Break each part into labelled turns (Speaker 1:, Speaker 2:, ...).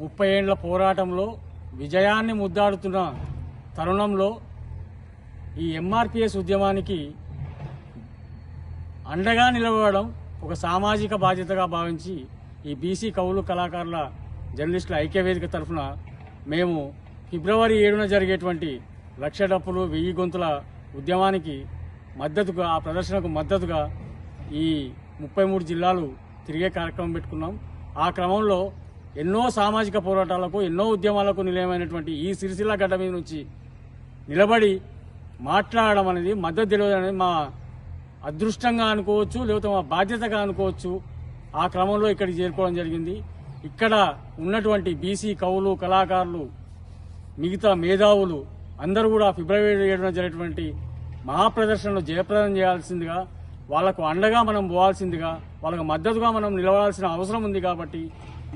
Speaker 1: ముప్పై ఏండ్ల పోరాటంలో విజయాన్ని ముద్దాడుతున్న తరుణంలో ఈ ఎంఆర్పిఎస్ ఉద్యమానికి అండగా నిలబడడం ఒక సామాజిక బాధ్యతగా భావించి ఈ బీసీ కవులు కళాకారుల జర్నలిస్టుల ఐక్యవేదిక తరఫున మేము ఫిబ్రవరి ఏడున జరిగేటువంటి లక్ష డప్పులు వెయ్యి గొంతుల ఉద్యమానికి మద్దతుగా ఆ ప్రదర్శనకు మద్దతుగా ఈ ముప్పై మూడు జిల్లాలు తిరిగే కార్యక్రమం పెట్టుకున్నాం. ఆ క్రమంలో ఎన్నో సామాజిక పోరాటాలకు ఎన్నో ఉద్యమాలకు నిలయమైనటువంటి ఈ సిరిసిల్ల గడ్డ మీద నుంచి నిలబడి మాట్లాడడం అనేది మద్దతు తెలియదు అనేది మా అదృష్టంగా అనుకోవచ్చు లేకపోతే మా బాధ్యతగా అనుకోవచ్చు. ఆ క్రమంలో ఇక్కడికి చేరుకోవడం జరిగింది. ఇక్కడ ఉన్నటువంటి బీసీ కవులు కళాకారులు మిగతా మేధావులు అందరూ కూడా ఫిబ్రవరి ఏడున జరిగినటువంటి మహాప్రదర్శనలో జయప్రదం చేయాల్సిందిగా వాళ్ళకు అండగా మనం పోవాల్సిందిగా వాళ్ళకు మద్దతుగా మనం నిలవాల్సిన అవసరం ఉంది కాబట్టి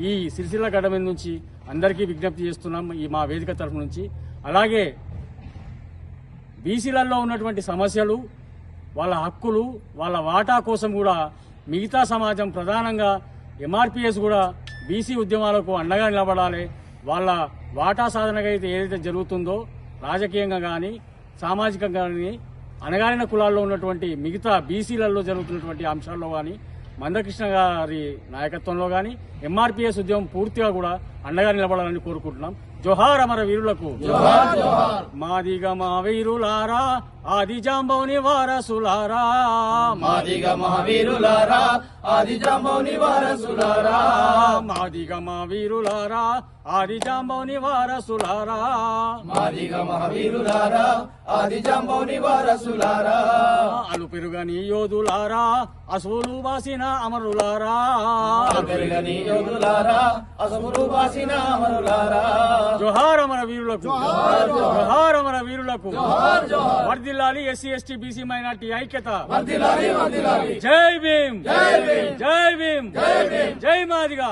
Speaker 1: ఈ సిరిసిల్ల గడ్డ మీద నుంచి అందరికీ విజ్ఞప్తి చేస్తున్నాం ఈ మా వేదిక తరఫు నుంచి. అలాగే బీసీలలో ఉన్నటువంటి సమస్యలు వాళ్ళ హక్కులు వాళ్ళ వాటా కోసం కూడా మిగతా సమాజం ప్రధానంగా ఎంఆర్పిఎస్ కూడా బీసీ ఉద్యమాలకు అండగా నిలబడాలి. వాళ్ళ వాటా సాధనగా అయితే ఏదైతే జరుగుతుందో రాజకీయంగా కానీ సామాజికంగా కానీ అణగారిన కులాల్లో ఉన్నటువంటి మిగతా బీసీలలో జరుగుతున్నటువంటి అంశాల్లో కానీ మందకృష్ణ గారి నాయకత్వంలో కానీ ఎంఆర్పీఎస్ ఉద్యమం పూర్తిగా కూడా అండగా నిలబడాలని కోరుకుంటున్నాం. జోహార్ అమర వీరులకు. మాదిగ మా వీరులారా ఆది జాంబౌని వారసులారా
Speaker 2: మాదిగ మహావీరులారా ఆది జాంబౌని వారసులారా
Speaker 1: మాదిగ మా వీరులారా ఆది జాంబౌని వారసులారా
Speaker 2: మాదిగ మహావీరులారా ఆది జాంబౌని వారసులారా
Speaker 1: అలు పెరుగని యోధులారా అసూలు బాసిన అమరులారా.
Speaker 2: పెరగని యోధులారా అసములు వాసిన అమరులారా.
Speaker 1: వీరులకు. జోహార్ అమర వీరులకు. వర్దిల్లాలి ఎస్సీ ఎస్టీ బీసీ మైనార్టీ ఐక్యత. జై భీమ్.
Speaker 2: జై భీమ్. జై మాదిగ.